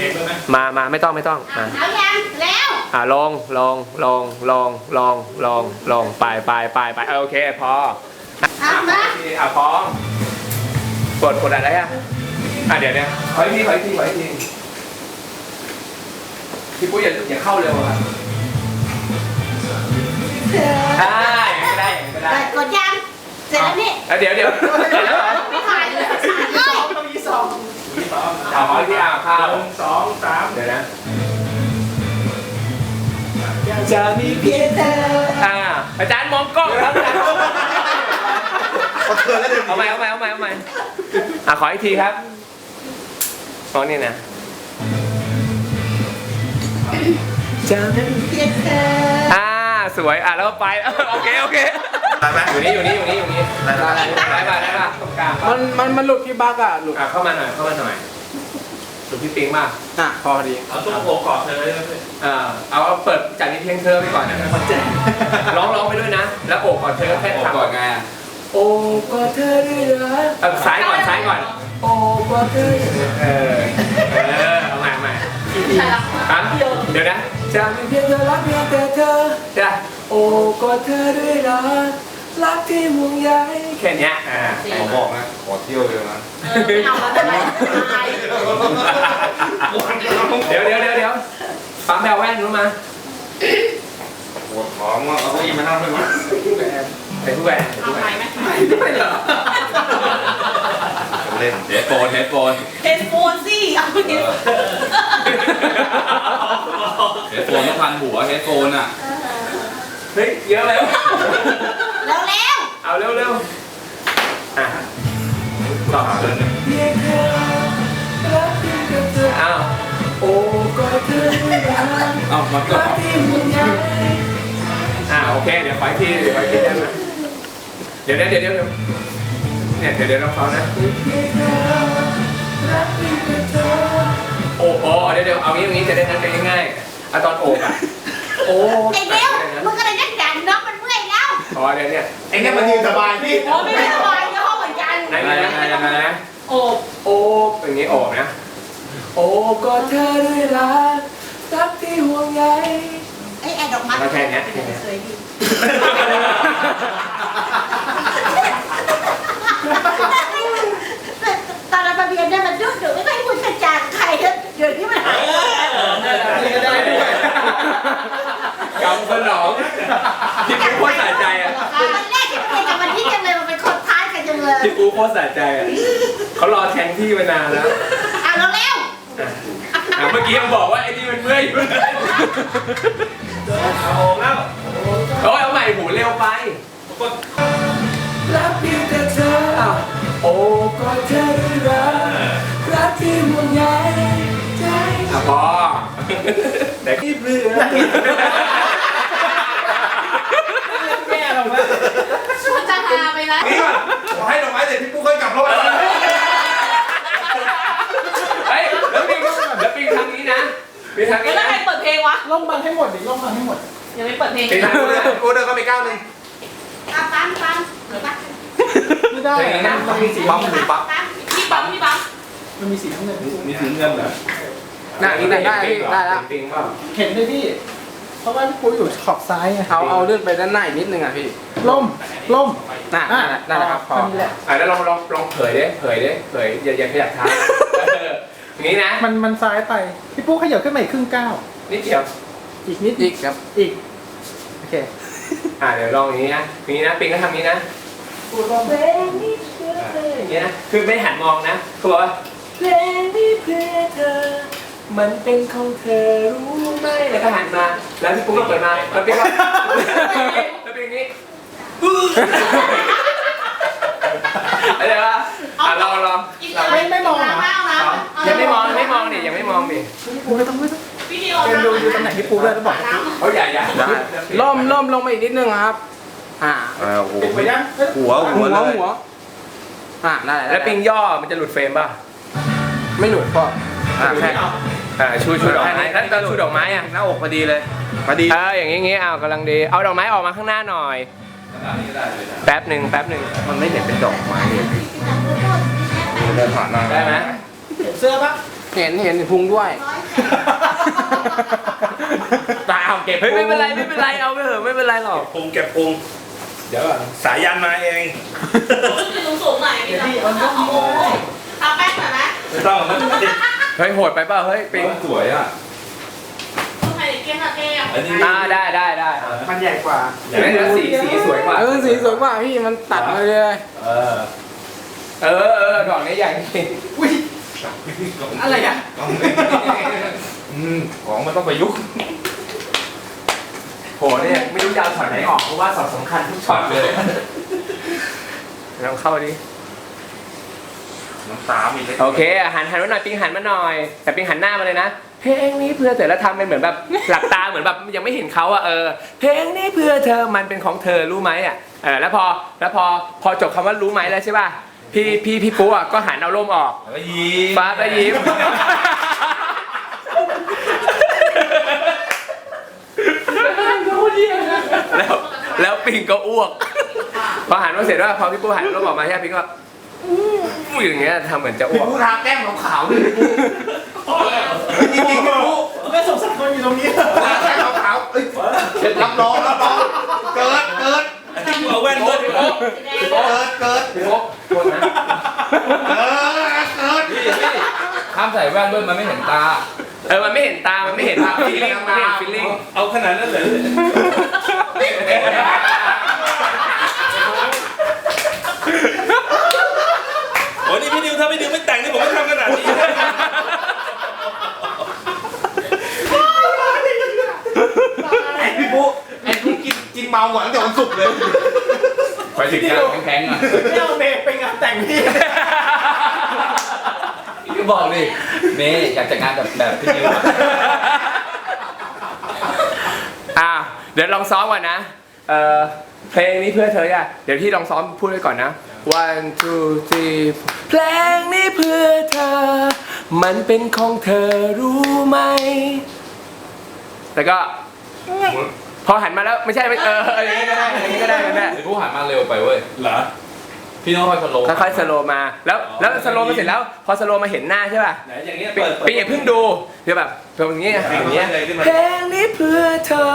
มมามาไม่ต้องไม่ต้องมาเอายังแล้วอ่าลงลงลงลงลงลงลงไปไปไปไปเออโอเคพอเอามาอะพร้อมกดกดอะไรอะอะเดี๋ยวเดี๋ยวขออีกทีขออีกทีขออีกทีพี่ปุ้ยอย่าอย่าเข้าเร็วอะได้อย่างนี้ก็ได้อย่างนี้ก็ได้เปิดกดยังเสร็จแล้วนี่อะเดี๋ยวเดี๋ยวเสร็จแล้ว สองอะขออีกทีอะข้าวหนึ่งสองสามเดี๋ยวนะจะมีเพียงเธออ่าอาจารย์มองกล้องครับอาจารย์เอาเธอแล้วเดินเอาใหม่เอาใหม่เอาใหม่เอาใหม่อะขออีกทีครับมองนี่นะจะเพียงเธออ่าสวยอะแล้วก็ไปโอเคโอเคได้ไหมอยู่นี่อยู่นี่อยู่นี่อยู่นี่ได้ได้ได้ป่ะได้ป่ะตรงกลางป่ะมันมันมันหลุดพี่บักอะหลุดอะเข้ามาหน่อยเข้ามาหน่อย ดูพี่ปิงมาอะพอดีเอาตุ้มโผล่กอดเธอเลยอ่าเอาเอาเปิดจากนี้เพียงเธอไปก่อนนะคอนแจร้องร้องไปด้วยนะ แล้วโอบก่อนเธอแค่ทำก่อนไงโอบก่อนเธอด้วยนะเออซ้ายก่อนซ้ายก่อน โอบก่อนเธอเออเออเอาใหม่เอาใหม่ฮะเดี๋ยวนะจะมีเพียงเธอรักเพียงแต่เธอจะโอ้กอดเธอด้วยรัก รักที่ห่วงใยแค่เนี้ยอ่าขอบอกนะขอเที่ยวเลยนะไม่เอาแล้วได้ไหมตายเดี๋ยวเดี๋ยวเดี๋ยวเดี๋ยวปั๊มแบลแว่นรู้มาปวดท้องว่าเอาเก้าอี้มานั่งด้วยมั้ยใส่ทุกแหวนเอาไหมไหมไม่เหรอเล่นเฮดโฟนเฮดโฟนเฮดโฟนสิเอาเฮดโฟนเฮดโฟนต้องพันหัวเฮดโฟนอะเฮ้ยเยอะแล้วแล้วแล้วเอาเร็วเร็วอะต่ออ้าวโอ้กอดเธอด้วยรักเอ้ามาเกิดรักที่ห่วงใยอ่าโอเค เดี๋ยวขออีกทีเดี๋ยวขออีกทีได้ไหมเดี๋ยวนะเดี๋ยวเดี๋ยวเดี๋ยวเนี่ยเดี๋ยวเดี๋ยวเราฟังนะโอ้โหเดี๋ยวเดี๋ยวเอางี้เอางี้จะได้นัดกันง่ายๆอาตอนโอบอะโอ้ไอ้เดียวมึง อยแล้วพอเดี๋ยวเนี่ยไอ้เนี่ยมันยืนสบายพี่โอ้ไม่ได้สบายในห้องเหมือนกันไหนไหนไหนไหนไหนโอ้โอบอย่างนี้โอบนะ โอบกอดเธอด้วยรักรักที่ห่วงใยไอ้แอดดอกไม้มาแค่เนี้ยสวยดีตอนเราไปเรียนเนี่ยมันดุดุไม่ค่อยพูดกระจางใครเดี๋ยวนี้มันหายได้ด้วย ตรสะใจอะเขารอแทงที่มานานแล้วอะเราเร็วอะเมื่อกี้ยังบอกว่าไอ้นี่มันเมื่อยอยู่เลยเอาแล้วโอ้ยเอาใหม่หูเร็วไปทุกคนรักเพียงแต่เธออะโอ้กอดเธอด้วยรักรักที่ห่วงใยใจอะพอแต่ที่เปลือกแก้เราไหมมันจะหาไปแล้วนี่ก่ อนขอให้ดอกไม้เสร็จพี่ปุ๊กค่อยกลับรถเฮ้ยแล้วปิงแล้วปิงทางนี้นะปิงทางนี้แล้วนะใครเปิดเพลงวะล่มบังให้หมดดิล่มบังให้หมดยังไม่เปิดเพลงปิงทางนี้นะกูเดินเข้าไปก้าวหนึงอะปั๊มปั๊มเดี๋ยวปั๊มไม่ได้อะมันมีสีปั๊มหรือปั๊มพี่ปั๊มพี่ปั๊มมันมีสีน้ำเงินมีถึงเงินเหรอน่ะนี่ได้ได้พี่ได้แล้วปิงเปล่าเห็นเลยพี่ เพราะว่าพี่ปุ้ยอยู่ขอบซ้ายไงเอาเอาเลื่อนไปด้านหน้าอีกนิดนึงอะพี่ ล่มล่มน่ะอะนั่นแหละครับพอแค่นี้แหละอะแล้วลองลองลองเผยดิเผยดิเผยอย่าอย่าขยับเท้าเอออย่างนี้นะมันมันซ้ายไปพี่ปุ้ยขยับขึ้นมาอีกครึ่งก้าวนิดเดียวอีกนิดอีกครับ อีกโอเคอะเดี๋ยวลองอย่างนี้นะอย่างนี้นะปิงก็ทำอย่างนี้นะเพลงนี้เพื่อเพลงอย่างนี้นะคือไม่หันมองนะเขาบอกว่าเพลงนี้เพื่อเธอมันเป็นของเธอรู้ไหมแล้วก็หันมา แล้วพี่ปุ๊กก็เปิดมาแล้วปิงก็แล้วปิงอย่างนี้ อะไรวะอะลองลองไม่ไม่มองเหรอ ไม่เอานะยังไม่มองยังไม่มองดิยังไม่มองดิพี่ปุ้ยไม่ต้องไม่ต้องวิดีโอเดินดูอยู่ตำแหน่งพี่ปุ้ยด้วยแล้วบอกพี่ปุ้ยเขาใหญ่ใหญ่ได้ล่มล่มลงมาอีกนิดนึงครับ อ่าอ่าโอ้โหไปยังหัวหัหัววเลยหัวอ่าได้ได้แล้วปิงย่อมันจะหลุดเฟรมป่ะไม่หลุดพ่ออ่าแค่อ่าชูชูดอกไม้แล้วตอนชูดอกไม้อะหน้าอกพอดีเลยมาดีเอออย่างงี้งี้เอากำลังดีเอาดอกไม้ออกมาข้างหน้าหน่อย แป๊บหนึ่งแป๊บหนึ่งมันไม่เห็นเป็นดอกไม้เลยเดินผ่านหน้าได้ไหมเปลี่ยนเสื้อปะเห็นเห็นพุงด้วยร้อยแสนตาเอาเก็บเฮ้ยไม่เป็นไรไม่เป็นไรเอาไปเถอะไม่เป็นไรหรอกพุงเก็บพุงเดี๋ยวก่อนสายันมาเองสูงสูงหน่อยพี่น้องโอ้ยทำแป้งหน่อยไหมไม่ต้องไม่ต้องเฮ้ยโหดไปเปล่าเฮ้ยปิงสวยอะต้องให้ เกมละเกมอันนี้อ่าได้ได้ได้มันใหญ่กว่าเห็นไหมแล้วสีสีสวยกว่าเออสีสวยกว่าพี่มันตัดมาเลย เออเออเออดอกนี้ใหญ่จริงอุ้ยอะไรอะอืมของมันต้องประยุกต์โหเนี่ยไม่รู้จะเอาช็อตไหนออกเพราะว่าช็อตสำคัญทุกช็อตเลยลองเข้าดิน้ำตามีเล็กโอเคอะหันหันมาหน่อยปิงหันมาหน่อย แต่ปิงหันหน้ามาเลยนะ เพลงนี้เพื่อเธอแล้วทำเป็นเหมือนแบบหลับตาเหมือนแบบยังไม่เห็นเขาอะเออเพลงนี้เพื่อเธอมันเป็นของเธอรู้ไหมอะเออแล้วพอแล้วพอพอจบคำว่ารู้ไหมแล้วใช่ป่ะพี่พี่พี่ปุ๊อะก็หันเอาร่มออกแล้วก็ยิ้มฟ้าก็ยิ้มแล้วแล้วปิงก็อ้วกพอหันมาเสร็จว่าพอพี่ปูหันร่มออกมาใช่ไหมปิงก็ อู้อย่างเงี้ยทำเหมือนจะอ้วก ผู้ทาแก้มขาวๆด้วยจริงๆรู้ไม่สงสารคนอยู่ตรงนี้แก้มขาวๆเอ้ยรับน้องรับน้องเกิดเกิดเอาแว่นเบิร์ดเกิดเกิดพี่โป๊ะโทษนะเกิดเกิดพี่พี่ห้ามใส่แว่นด้วยมันไม่เห็นตา เออ มันไม่เห็นตา มันไม่เห็นฟีลลิ่งมันไม่เห็นฟีลลิ่งเอาขนาดนั้นเลย โอ้ยนี่ พี่นิวถ้าพี่นิวไม่แต่งนี่ผมไม่ทำขนาดนี้นะไอ้พี่ปุ๊ไอ้พี่กินกินเมาหวานแต่วันศุกร์เลยไปถึงการแข็งๆอะไม่เอาเมย์ไปงานแต่งพี่ก็บอกดิเมย์อยากจัดงานแบบแบบพี่นิวอะอะเดี๋ยวลองซ้อมก่อนนะ เออเพลงนี้เพื่อเธออะเดี๋ยวพี่ลองซ้อมพูดไว้ก่อนนะ one two three เพลงนี้เพื่อเธอ มันเป็นของเธอรู้ไหม แล้วก็ พอหันมาแล้วไม่ใช่ไม่เออเอออย่างนี้ก็ได้อย่างนี้ก็ได้ก็ได้ไอ้ผู้หันมาเร็วไปเว้ย เหรอ พี่น้องคอยสโลว์ ค่อยๆสโลว์มา แล้วแล้วสโลว์มาเสร็จแล้ว พอสโลว์มาเห็นหน้าใช่ป่ะไหนอย่างเงี้ยปีเปิด ปีอย่าเพิ่งดูเดี๋ยวแบบแบบอย่างเงี้ยอย่างเงี้ยเลยขึ้นมา เพลงนี้เพื่อเธอ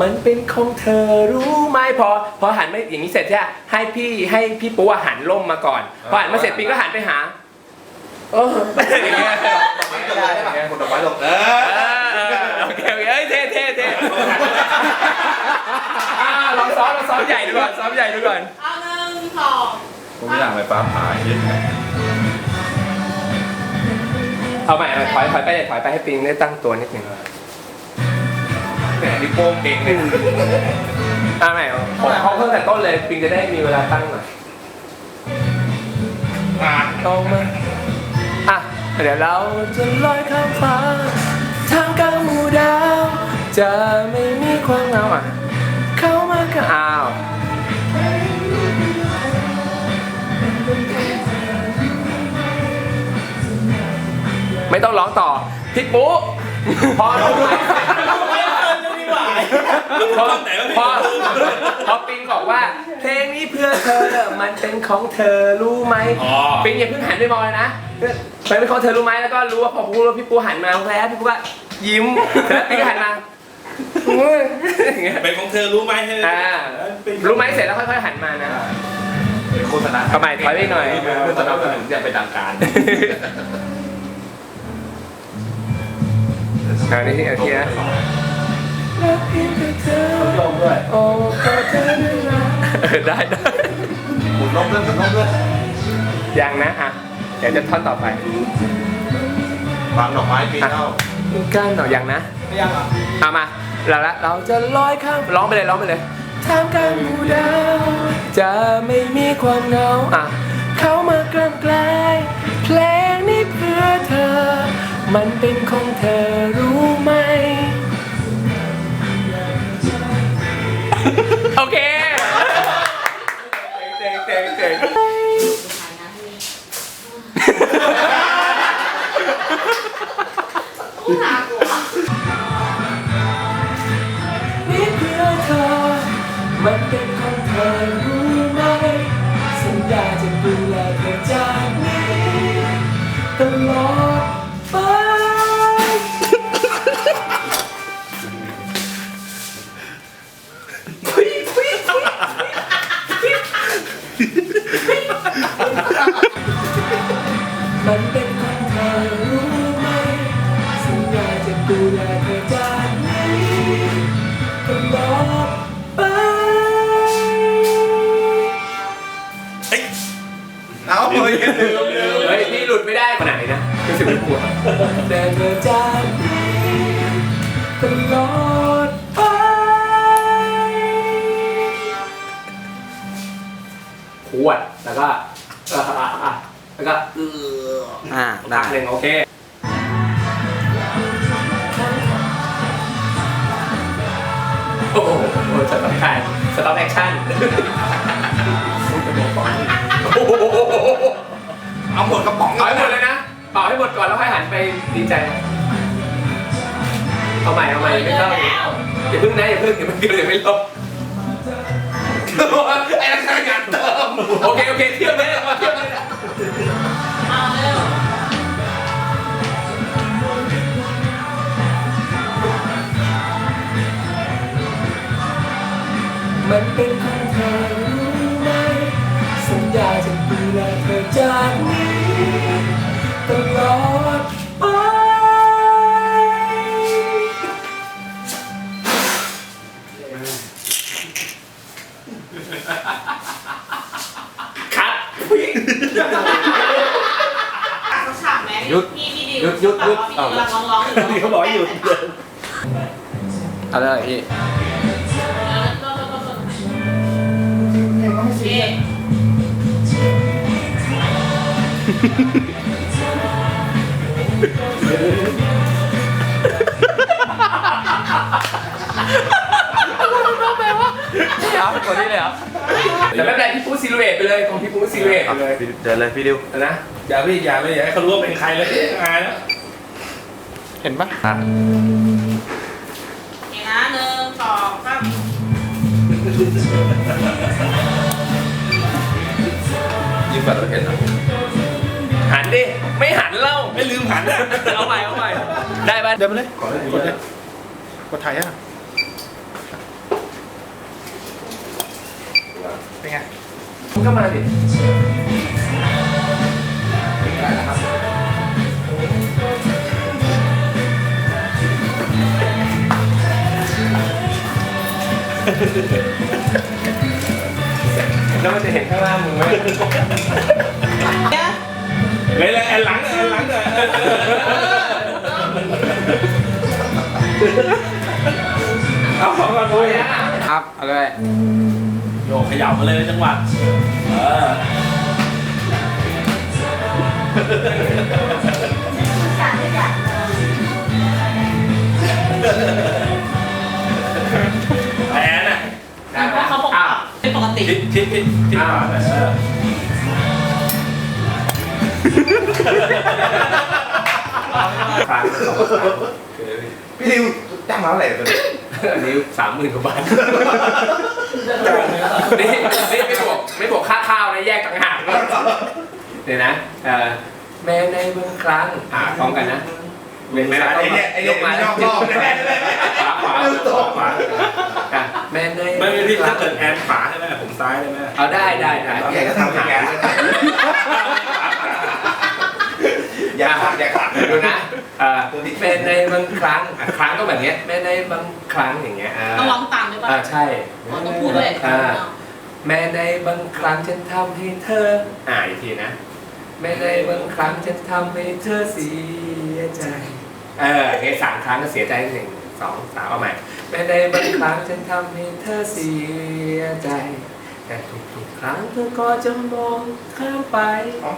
มันเป็นของเธอรู้ไหมพอพอหันมาอย่างนี้เสร็จใช่ไหมให้พี่ให้พี่ปูอะหันล่มมาก่อนพอหันมาเสร็จปิงก็หันไปหาเอออย่างเงี้ยได้ได้ป่ะกดดอกไม้ลงเอเอออเออโอเคโอเคเอ้ยเท่เท่เท่อ่าลองซ้อมลองซ้อมใหญ่ดูก่อนซ้อมใหญ่ดูก่อน เอา หนึ่งสองผมไม่อยากไปฟ้าผ่าอย่างนี้เอาใหม่เอาใหม่ถอยถอยไปเลยถอยไปให้ปิงได้ตั้งตัวนิดหนึ่งแหมนี่โป้งเองเลยอ่าใหม่เอาเขาเพิ่งแต่ต้นเลยปิงจะได้มีเวลาตั้งหน่อยตรงมาอะเดี๋ยวเราจะลอยข้ามฟ้าทางกลางหมู่ดาว จะไม่มีความเหงาอะ เข้ามาก็อ้าว ไม่ต้องร้องต่อพี่ปุ๊พอร้องไปพอพอพอปิงบอกว่า เพลงนี้เพื่อเธอมันเป็นของเธอรู้ไหมปิงอย่าเพิ่งหันไปมองเลยนะไปเป็นของเธอรู้ไหมแล้วก็รู้ว่าพอพูดว่าพี่ปูหันมาแล้วพี่ปูก็ยิ้มแล้วปิงก็หันมาอุ้ยอย่างเงี้ยเป็นของเธอรู้ไหมรู้ไหมเสร็จแล้วค่อยๆหันมานะโฆษณาเอาใหม่ถอยไปหน่อยโฆษณาสนุนจะเป็นทางการ อันนี้ที่อันที่นะลงด้วยโอ้ก็เอได้นะเอได้ได้หมุนรอบเรื่องหมุนรอบเรื่องยังนะอะเดี๋ยวจะท่อนต่อไปวางดอกไม้ปีนเข้ากันหน่อยยังนะไม่ยังเหรอเอามาเราละเราจะลอยข้ามร้องไปเลยร้องไปเลยท่ามกลางหมู่ดาวจะไม่มีความเหงาอะ เข้ามากล้ำกลายเพลงนี้เพื่อเธอ มันเป็นของเธอรู้ไหม โอเคเจ๋งเจ๋งเจ๋งผู้หากลัวนี่เพื่อเธอ มันเป็นของเธอรู้ไหม สัญญาจะดูแลเธอจากนี้ตลอด ตลอดไป ขวด แล้วก็อะอะอะแล้วก็เอออ่าพักหนึ่งโอเค โอ้โหสต็อปแอคสต็อปแอคชั่นเอาหมดกระป๋องเอาให้หมดเลยนะเป่าให้หมดก่อนแล้วค่อยหันไปดีใจ เอาใหม่เอาใหม่ไม่ต้องอย่าเพิ่งนะอย่าเพิ่งอย่าเพิ่งเดี๋ยวไม่ลบไอ้นักการงานเติมโอเคโอเคเที่ยวเลยมเที่ยวเลยเอ เอาคนนี้เลยเหรอแต่ไม่เป็นไรพี่พูดซิลูเอตไปเลยของพี่พูดซิลูเอตไปเลยเดินเลยพี่ดิวเอานะอย่าพี่อย่าเลยอย่าให้เขารู้ว่าเป็นใครเลยอายแล้วเห็นปะโอเคนะหนึ่งสองสามยิ่งกว่าเราเห็นนะ หันดิ ไม่หันเล่า ไม่ลืมหันนะเอาใหม่เอาใหม่ได้ปะเดินไปเลยกดเลยกดถ่ายอะเป็นไงก็มาดิแล้วมันจะเห็นข้างล่างมึงไหม เลยเลยแอนหลังเลยแอนหลังเลยเอาของก่อนโอ้ยครับเอาเลยโยกขยับมาเลยจังหวะเออแอนอะเขาบอกว่าเป็นปกติทิศทิศทิศทิศ ฟังพี่ดิวจ้างมาเท่าไหร่ตัวนี้อันนี้สามหมื่นกว่าบาทนี่นี่ไม่บวกไม่บวกค่าข้าวนะแยกต่างหากเดี๋ยวนะเอ่อแม้ในบางครั้งอ่าพร้อมกันนะเว้นเวลาไอ้เนี่ยไอ้เนี่ยมาไม่ชอบรอบแน่เลยขวาขวาขวาขวาอะแม้ในไม่ไม่พี่ถ้าเกิดแอนขวาใช่ไหมผมซ้ายได้ไหมเอาได้ได้ได้อยากจะทำอย่างนั้น อย่าขัดอย่าขัดดูนะเอ่อแม้ในบางครั้งอะครั้งก็แบบเนี้ยแม้ในบางครั้งอย่างเงี้ยอ่าต้องร้องตามด้วยป่ะอ่าใช่ต้องพูดด้วยอ่าแม้ในบางครั้งฉันทำให้เธออ่าอีกทีนะ แม้ในบางครั้งฉันทำให้เธอเสียใจเออเฮ้สามครั้งก็เสียใจหนึ่งสองสามเอาใหม่แม้ในบางครั้งฉันทำให้เธอเสียใจแต่ทุก ๆครั้งเธอก็จะมองข้ามไปอ่า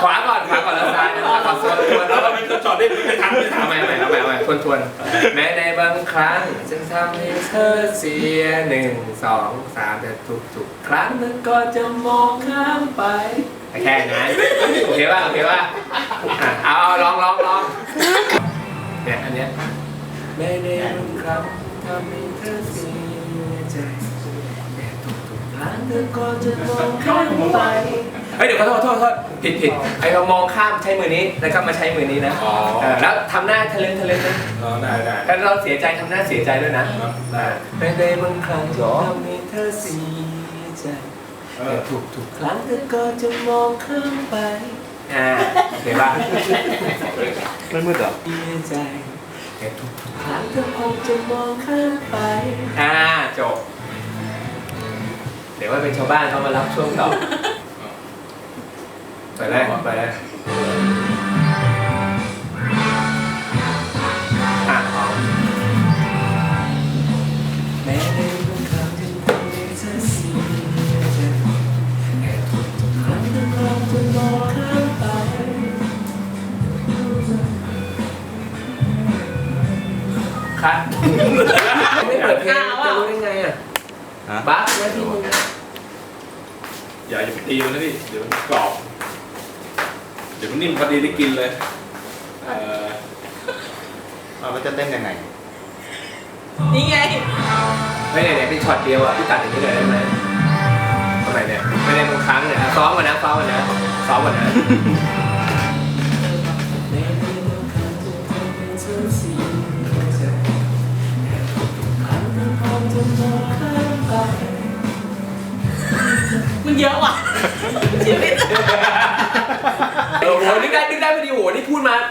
ขวาก่อนขวาก่อนแล้วซ้ายนะขวาส่วนตัวแล้วแล้วก็เป็นจอดได้ไม่ทันไม่ทันเอาใหม่เอาใหม่เอาใหม่เอาใหม่ทวนทวนแม้ในบางครั้งฉันทำให้เธอเสียหนึ่งสองสามแต่ทุกๆครั้งเธอก็จะมองข้ามไปแค่นั้นโอเคป่ะโอเคป่ะอะเอาเอาลองลองลองเนี่ยอันเนี้ยแม้ในบางครั้งทำให้เธอเสียใจแต่ ทุกๆครั้งเธอก็จะมองข้ามไปเฮ้ยเดี๋ยวขอโทษขอโทษขอโทษผิดผิดไอเรามองข้ามใช้มือนี้แล้วก็มาใช้มือนี้นะอ๋อเออแล้วทำหน้าทะเลนทะเลนนะอ๋อได้ได้ถ้าเราเสียใจทำหน้าเสียใจด้วยนะได้ไม่ได้บางครั้งที่ทำให้เธอเสียใจเอแต่อทุกทุกๆครั้งเธอก็จะมองข้ามไปอ่าโอเคป่ะไม่มืดเหรอใจแต่ทุกครั้งเธอคงจะมองข้ามไป อ่าจบเดี๋ยวว่าเป็นชาวบ้านเขามารับช่วงต่อไปได้ไปได้อะเอาแม้ในบางครั้งที่ทำให้เธอเสียใจแต่ทุกๆครั้งเธอคงจะมองข้ามไปคัดไม่เปิดเพลงจะรู้ได้ไงอะฮะบั๊กนะที่มึง อย่าอย่าไปตีมันนะพี่ เดี๋ยวมันกรอบ เดี๋ยวมันนิ่มพอดีได้กินเลยเออเอามันจะเต้นยังไง นี่ไง ไม่ไหนๆเป็นช็อตเดียวอะพี่ตัดอย่างนี้เลยได้ไหมทำไมเนี่ยไม่ได้บางครั้งเนี่ยซ้อมกันนะซ้อมกันนะซ้อมกันนะ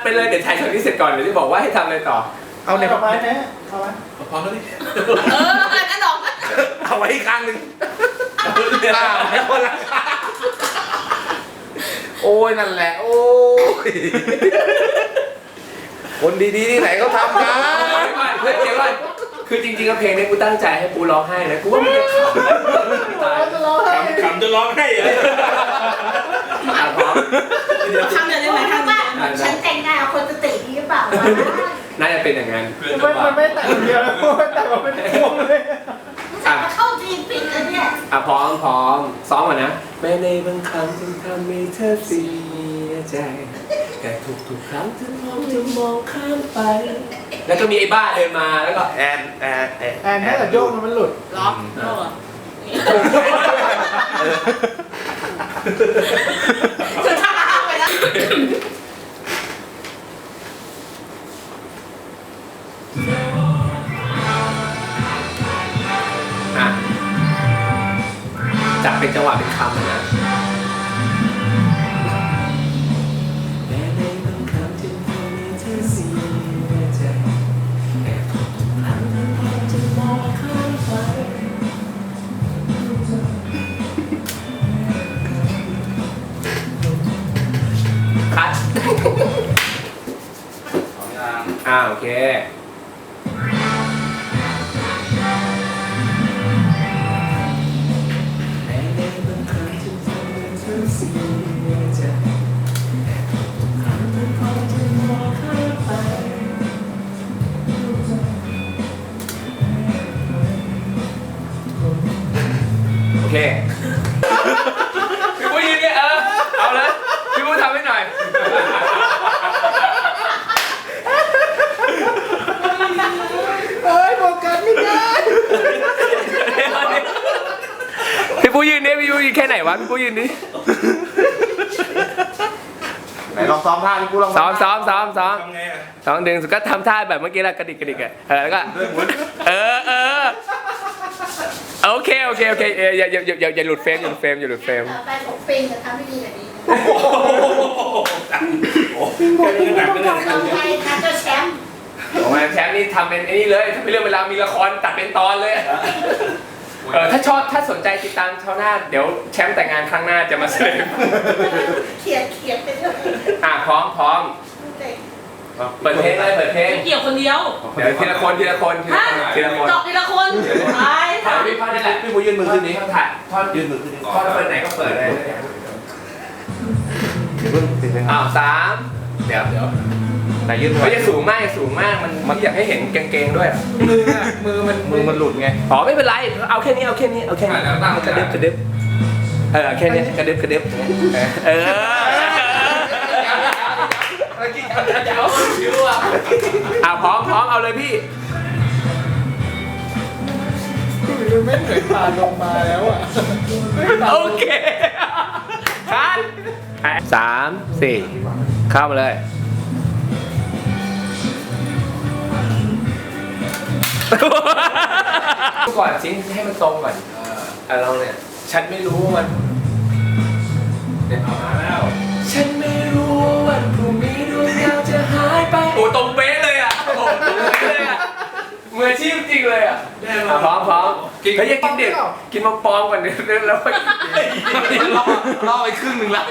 นี่พูดมาเป็นเลยเดี๋ยวถ่ายช็อตนี้เสร็จก่อนเดี๋ยวจะบอกว่าให้ทำอะไรต่อ เอาเนี่ยเอาไว้นะเอาไว้พอแล้วดิเอออันนั้นหรอกเอาไว้อีกครั้งหนึ่งอ้าวไม่คนละโอ้ยนั่นแหละ โอ้ยคนดีๆที่ไหนเขาทำกันเดี๋ยวก่อนเดี๋ยวก่อนคือจริงๆก็เพลงนี้กูตั้งใจให้ปูร้องไห้นะกูว่ามันจะขำตายจะร้องไห้ขำจนร้องไห้เลยอะพร้อมข้างเดียวได้ไหมข้างเดียว ฉันแต่งงานกับคนสติดีหรือเปล่าวะน่าจะเป็นอย่างนั้นเพื่อนมันจะไม่ว่ามันไม่แต่งเดียวแล้วมันแต่งมาเป็นพวงเลยอะเข้าทีมปิดแล้วเนี่ยอะพร้อมพร้อมซ้อมก่อนนะแม้ในบางครั้งจึงทำให้เธอเสียใจ แต่ทุกๆครั้งเธอมองจะมองข้ามไป แล้วก็มีไอ้บ้าเดินมาแล้วก็แอนแอนแอนแอนถ้าเกิดโยกมันหลุดล็อกโลกจะท่าไปแล้ว อะจับเป็นจังหวะเป็นคำนะแม้ในบางครั้งจึงทำใองซ้อมท่าที่กูลองซ้อมซ้อมซ้อมซ้อมทำไงอะซ้อมดึงสุดก็ทำท่าแบบเมื่อกี้แหละกระดิกกระดิกอะเออแล้วก็ด้วยหมุนเออเออโอเคโอเคโอเคเอออย่าอย่าอย่าอย่าอย่าหลุดเฟรมอย่าหลุดเฟรมอย่าหลุดเฟรมต่อไปผมเป็นจะทำให้ดีแบบนี้โอ้โหโอ้โหแค่นี้ก็หนักเลยลองไปนะเจ้าแชมป์ โอ้ยแชมป์นี่ทำเป็นไอ้นี่เลยถ้าเป็นเรื่องเวลามีละครตัดเป็นตอนเลย เออถ้าชอบถ้าสนใจติดตามชาวหน้าเดี๋ยวแชมป์แต่งงานครั้งหน้าจะมาเสนอเขียนเขียนไปเถอะอะพร้อมพร้อมเปิดเพลงเลยเปิดเพลงเกี่ยวคนเดียวเดี๋ยวทีละคนทีละคนทีละฮะคนทีละคนจบทีละคนไปถ่ายพี่พ่อนี่แหละพี่ปูยื่นมือขึ้นนี้ท่อนถ่ายท่อนยื่นมือขึ้นนี้ท่อนเปิดไหนก็เปิดเลยเดี๋ยวเพิ่งติดเลยคอ้ารับวสามเดี๋ยวเดี๋ยว ไหนยื่นมืไม่อจะสูงมากอย่าสูงมากมันมัน อยากให้เห็นกางเกงด้วยมืออะมือมันมือมันหลุดไง อ๋อไม่เป็นไรเอาแค่นี้เอาแค่นี้เอาแค่นี้กระดึบกระดึบเออแค่นี้กระดึบกระดึบเอออะพร้อมพร้อมเอาเลยพี่มือไม่เหมือนผ่านลงมาแล้วอะโอเคคัดสามสี่เข้ามาเลย ก่อนซิงให้มันตรงก่อนเออเราเนี่ย ฉันไม่รู้ว่ามันเนี่ยเอามาแล้ว ฉันไม่รู้ว่าวันพรุ่งนี้ดวงดาวจะหายไป โอ้ตรงเป๊ะเลยอะโอ้ตรงเป๊ะเลยอะมือชีพจริงเลยอะอ่พร้อมพร้อมกินเฮ้ยย่ากินเด็กกินมังปองก่อนเนี่ยแล้วไปล่อไปครึ่งหนึ่งละ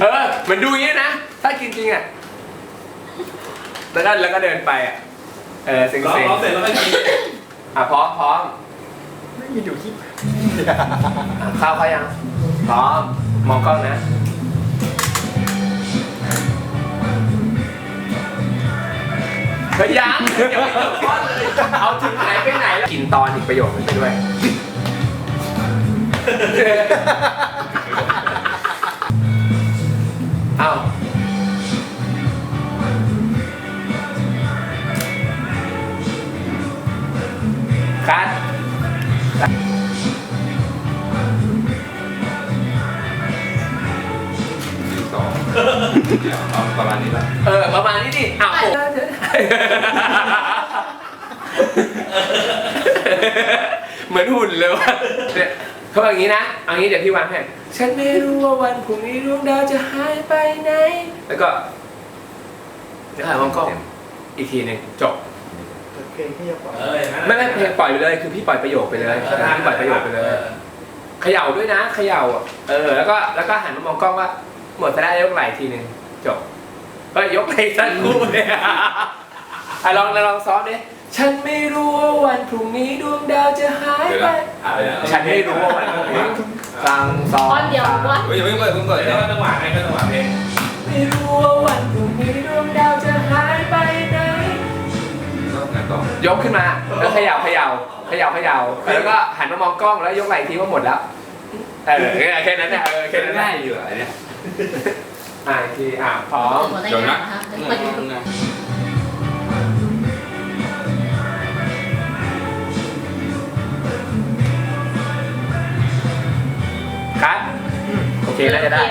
เออมันดูอย่างนี้นะ ถ้ากินจริงอะแล้วก็แล้วก็เดินไปอะ เออเซ็งร้องเซ็งร้องเสร็จแล้วไม่กินอะพร้อมพร้อมไม่มีดูคลิปอะข้าวเขายังพร้อมมองกล้องนะเฮ้ยยังยังไม่จบข้อเลยเอาถึงไหนไปไหนแล้วกินตอนอีกประโยคนึงไปด้วย สองเอาประมาณนี้ละเออ ประมาณนี้ดิอ้าวเหมือนหุ่นเลยวะเนี่ยเขาบอกอย่างนี้นะเอางี้เดี๋ยวพี่วางให้ฉันไม่รู้ว่าวันพรุ่งนี้ดวงดาวจะหายไปไหน แล้วก็เดี๋ยวหามองกล้องอีกทีหนึ่งจบ เปิดเพลงที่จะปล่อย เอออย่างนั้นไม่ไม่เพลงปล่อยไปเลย คือพี่ปล่อยประโยคไปเลยพี่ปล่อยประโยคไปเลยเขย่าด้วยนะเขย่าอะเออ แล้วก็แล้วก็หันมามองกล้องว่า หมดไปแล้วยกไหล่ทีหนึ่งจบก็ยกไหล่สั้นคู่เนี่ยอะลองลองซ้อมดิฉันไม่รู้ว่าวันพรุ่งนี้ดวงดาวจะหายเดี๋ยวไปนะอะเดี๋ยวนะฉันไม่รู้ว่าวันพรุ่งนี้ฟังซ้อมก้อนเดียวว่า เฮ้ยอย่าเพิ่งเปิดเพิ่งเปิดเดี๋ยวเดี๋ยวจังหวะไงก็จังหวะเพลงไม่รู้ว่าวันพรุ่งนี้ดวงดาวจะหาย ยกขึ้นมาแล้วเขย่าเขย่าเขย่าเขย่าแล้วก็หันมามองกล้องแล้วยกไหล่ทีว่าหมดแล้วเออแค่นั้นแหละเออแค่นั้นแหละง่ายอยู่อะอันเนี่ยอะอีกทีอะพร้อม เดี๋ยวนะมาดูคัดโอเคน่าจะได้